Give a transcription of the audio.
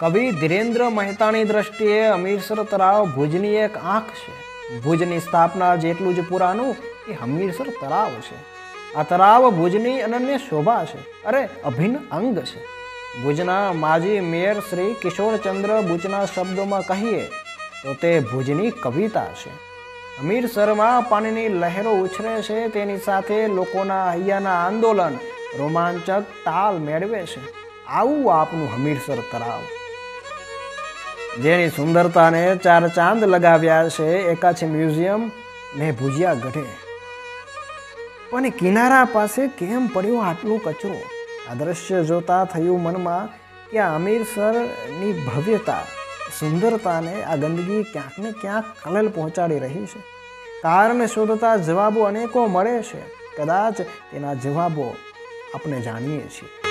કવિ ધીરેન્દ્ર મહેતાની દ્રષ્ટિએ હમીરસર તળાવ ભુજની એક આંખ છે. ભુજની સ્થાપના જેટલું જ પુરાનું એ હમીરસર તળાવ છે. આ તળાવ ભુજની અનન્ય શોભા છે અરે અભિન્ન અંગ છે. ભુજના માજી મેયર શ્રી કિશોરચંદ્ર ભુજના શબ્દોમાં કહીએ તો તે ભુજની કવિતા છે. હમીરસરમાં પાણીની લહેરો ઉછરે છે, તેની સાથે લોકોના હૈયાના આંદોલન રોમાંચક તાલ મેળવે છે. આવું આપનું હમીરસર તળાવ જેની સુંદરતાને ચાર ચાંદ લગાવ્યા છે એકાછી મ્યુઝિયમ ને ભુજિયા ગઢે. પણ કિનારા પાસે કેમ પડ્યો આટલું કચરો? આ દ્રશ્ય જોતા થયું મનમાં કે અમીરસરની ભવ્યતા, સુંદરતાને આ ગંદકી ક્યાંક ને ક્યાંક ખલેલ પહોંચાડી રહી છે. કારણ શોધતા જવાબો અનેકો મળે છે. કદાચ તેના જવાબો આપણે જાણીએ છીએ.